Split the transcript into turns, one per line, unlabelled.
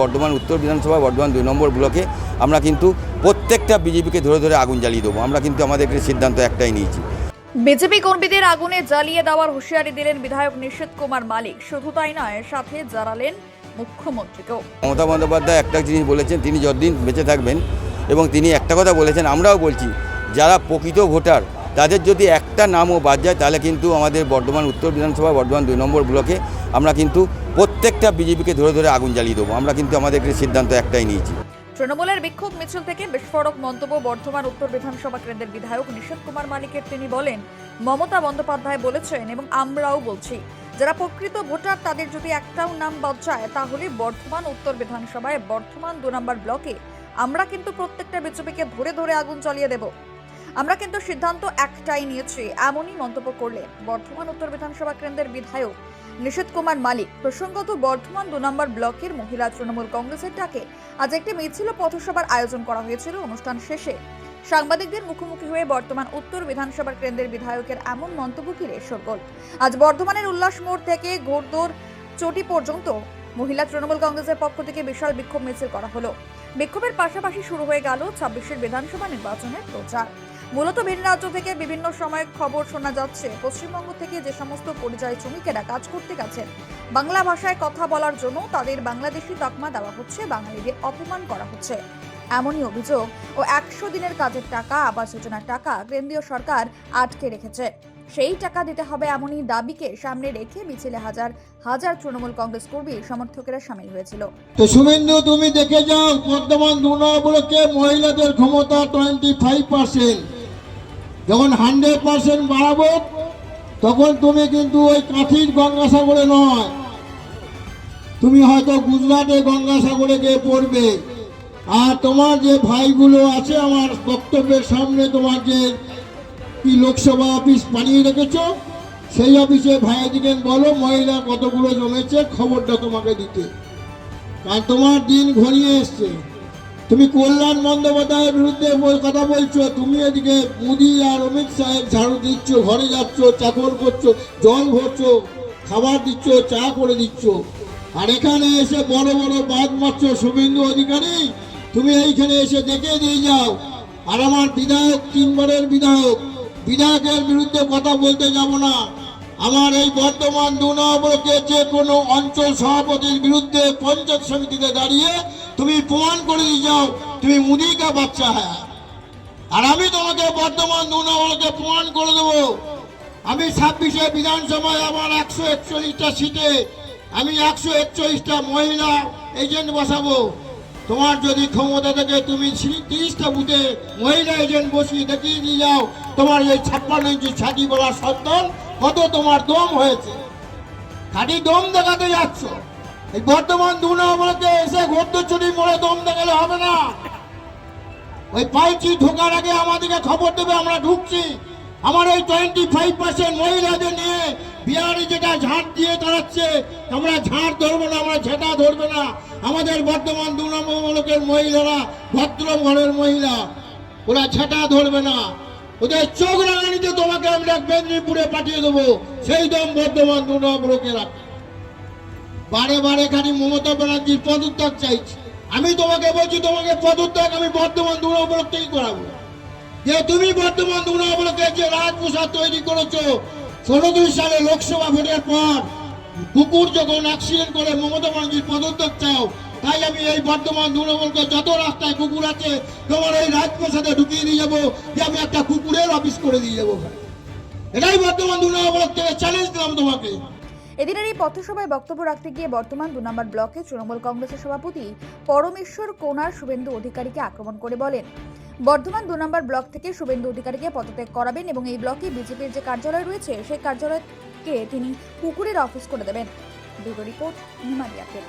বর্ধমান উত্তর বিধানসভা বর্ধমান দুই নম্বর ব্লকে আমরা কিন্তু প্রত্যেকটা বিজেপিকে ধরে ধরে আগুন জ্বালিয়ে দেবো। আমরা কিন্তু আমাদের সিদ্ধান্ত একটাই নিয়েছি।
বিজেপি কর্মীদের আগুনে জ্বালিয়ে দেওয়ার হুঁশিয়ারি দিলেন বিধায়ক নিষেধ কুমার মালিক। শুধু তাই নয় সাথে জানালেন মুখ্যমন্ত্রীকেও।
মমতা বন্দ্যোপাধ্যায় একটা জিনিস বলেছেন তিনি যতদিন বেঁচে থাকবেন এবং তিনি একটা কথা বলেছেন আমরাও বলছি যারা প্রকৃত ভোটার তাদের যদি একটা নামও বাদ যায়, তাহলে কিন্তু আমাদের বর্ধমান, উত্তর বিধানসভা, বর্ধমান দুই নম্বর ব্লকে আমরা কিন্তু প্রত্যেকটা বিজেপিকে ধরে ধরে আগুন জ্বালিয়ে দেবো। আমরা কিন্তু আমাদের সিদ্ধান্ত একটাই নিয়েছি।
তৃণমূলের বিক্ষোভ মিছিল থেকে বিস্ফোরক মন্তব্য বর্ধমান, উত্তর বিধানসভা কেন্দ্রের বিধায়ক নিশীত কুমার মালিকের তিনি বলেন, মমতা বন্দ্যোপাধ্যায় বলেছেন এবং আমরাও বলছি, যারা প্রকৃত ভোটার, তাদের যদি একটাও নাম বাদ যায়, তাহলে বর্ধমান, উত্তর বিধানসভায় বর্ধমান দু নম্বর ব্লকে আমরা কিন্তু প্রত্যেকটা বিজেপিকে ধরে ধরে আগুন জ্বালিয়ে দেব। আমরা কিন্তু সিদ্ধান্ত একটাই নিয়েছি, এমনই মন্তব্য করলেন বর্ধমান উত্তর বিধানসভা কেন্দ্রের বিধায়ক নিশীত কুমার মালিক। প্রসঙ্গত, বর্ধমান দু নম্বর ব্লকের মহিলা তৃণমূল কংগ্রেসের ডাকে আজ একটি মিছিল পথসভার আয়োজন করা হয়েছিল অনুষ্ঠান শেষে। সাংবাদিকদের মুখোমুখি হয়ে বর্তমান উত্তর বিধানসভার কেন্দ্রের বিধায়কের এমন মন্তব্য ঘিরে সরগোল আজ বর্ধমানের উল্লাস মোড় থেকে ঘোরদোর চটি পর্যন্ত মহিলা তৃণমূল কংগ্রেসের পক্ষ থেকে বিশাল বিক্ষোভ মিছিল করা হলো। বিক্ষোভের পাশাপাশি শুরু হয়ে গেল ছাব্বিশের বিধানসভা নির্বাচনের প্রচার। মূলত ভিন রাজ্য থেকে বিভিন্ন সময় খবর শোনা যাচ্ছে। পশ্চিমবঙ্গ থেকে যে সমস্ত পরিযায়ী শ্রমিকেরা কাজ করতে গেছেন, বাংলা ভাষায় কথা বলার জন্য তাদের বাংলাদেশি তকমা দেওয়া হচ্ছে, বাঙালিদের অপমান করা হচ্ছে। এমনই অভিযোগ ও একশো দিনের কাজের টাকা, আবাস যোজনার টাকা কেন্দ্রীয় সরকার আটকে রেখেছে। সেই টাকা দিতে হবে এমনই দাবিকে সামনে রেখে মিছিলে হাজার হাজার তৃণমূল কংগ্রেস কর্মী, সমর্থকেরা সামিল হয়েছিল।
তো শুভেন্দু, তুমি দেখে যাও নম্বরকে মহিলাদের ক্ষমতা টোয়েন্টি ফাইভ পার্সেন্ট যখন হান্ড্রেড পার্সেন্ট বাড়াবো, তখন তুমি কিন্তু ওই কাঠির গঙ্গাসাগরে নয়। তুমি হয়তো গুজরাটে গঙ্গাসাগরে গিয়ে পড়বে। আর তোমার যে ভাইগুলো আছে, আমার বক্তব্যের সামনে তোমার যে কি লোকসভা অফিস বানিয়ে রেখেছ, সেই অফিসে ভাইদিকে বলো মহিলা কতগুলো জমেছে, খবরটা তোমাকে দিতে। কারণ তোমার দিন ঘনিয়ে এসছে। তুমি কল্যাণ বন্দ্যোপাধ্যায়ের বিরুদ্ধে কথা বলছো, তুমি এদিকে মোদি আর অমিত সাহেব ঝাড়ু দিচ্ছ, ঘরে যাচ্ছ, চাকর করছ, জল ভরছো, খাবার দিচ্ছ, চা করে দিচ্ছ। আর এখানে এসে বড় বড় বাদ মারছো শুভেন্দু অধিকারী। তুমি এইখানে এসে দেখে দিয়ে যাও। আর আমার বিধায়ক তিনবারের বিধায়ক, বিধায়কের বিরুদ্ধে কথা বলতে যাব না। আমার এই বর্তমান দু নম্বরকে যে কোনো অঞ্চল সভাপতির বিরুদ্ধে পঞ্চায়েত সমিতিতে দাঁড়িয়ে তুমি প্রমাণ করে দিয়ে যাও, তুমি মুদি কা বাচ্চা হ্যাঁ। আর আমি তোমাকে বর্তমান দু নম্বরকে প্রমাণ করে দেবো। আমি ছাব্বিশে বিধানসভায় আমার একশো একচল্লিশটা সিটে, আমি একশো একচল্লিশটা মহিলা এজেন্ট বসাবো। তোমার যদি ক্ষমতা থাকে, তুমি তিরিশটা বুথে মহিলা এজেন্ট বসিয়ে দেখিয়ে দিয়ে যাও। তোমার এই ছাপ্পান্ন ইঞ্চি ছাতি বলার সন্তান কত তোমার দম হয়েছে? খালি দম দেখাতে যাচ্ছ। এই বর্তমান দু নম্বরকে এসে ঘোরদচুরি মোড়ে দম দেখালে হবে না। ওই পাইছি ঢোকার আগে আমাদেরকে খবর দেবে, আমরা ঢুকছি। আমার ওই টোয়েন্টি ফাইভ পার্সেন্ট মহিলাদের নিয়ে বিহারি যেটা ঝাঁট দিয়ে দাঁড়াচ্ছে আমরা ঝাঁট ধরবো না, আমরা ঝেঁটা ধরবে না। আমাদের বর্তমান দু নম্বর মহিলারা ভদ্র ঘরের মহিলা, ওরা ঝেঁটা ধরবে না। ওদের চোখ রাঙানিতে তোমাকে আমরা মেদিনীপুরে পাঠিয়ে দেবো। সেই দম বর্তমান দু নম্বরকে রাখে বারে বারে খালি মমতা ব্যানার্জির পদত্যাগ চাইছি। আমি তোমাকে বলছি, তোমাকে পদত্যাগ আমি বর্ধমান দু নম্বর থেকেই করাবো। যে তুমি বর্ধমান দু নম্বরকে যে রাজপ্রসাদ তৈরি করেছ ষোলো দুই সালে লোকসভা ভোটের পর কুকুর যখন অ্যাক্সিডেন্ট করে মমতা ব্যানার্জির পদত্যাগ চাও তাই আমি এই বর্তমান দু যত রাস্তায় কুকুর আছে, তোমার এই রাজপ্রসাদে ঢুকিয়ে দিয়ে যাব যে আমি একটা কুকুরের অফিস করে দিয়ে যাব। এটাই বর্তমান দু থেকে চ্যালেঞ্জ দিলাম তোমাকে।
এদিনের এই পথসভায় বক্তব্য রাখতে গিয়ে বর্তমান দু নম্বর ব্লকে তৃণমূল কংগ্রেসের সভাপতি পরমেশ্বর কোনার শুভেন্দু অধিকারীকে আক্রমণ করে বলেন, বর্ধমান দু নম্বর ব্লক থেকে শুভেন্দু অধিকারীকে পদত্যাগ করাবেন এবং এই ব্লকে বিজেপির যে কার্যালয় রয়েছে, সেই কার্যালয়কে তিনি কুকুরের অফিস করে দেবেন। Bureau report হিমালয়াকে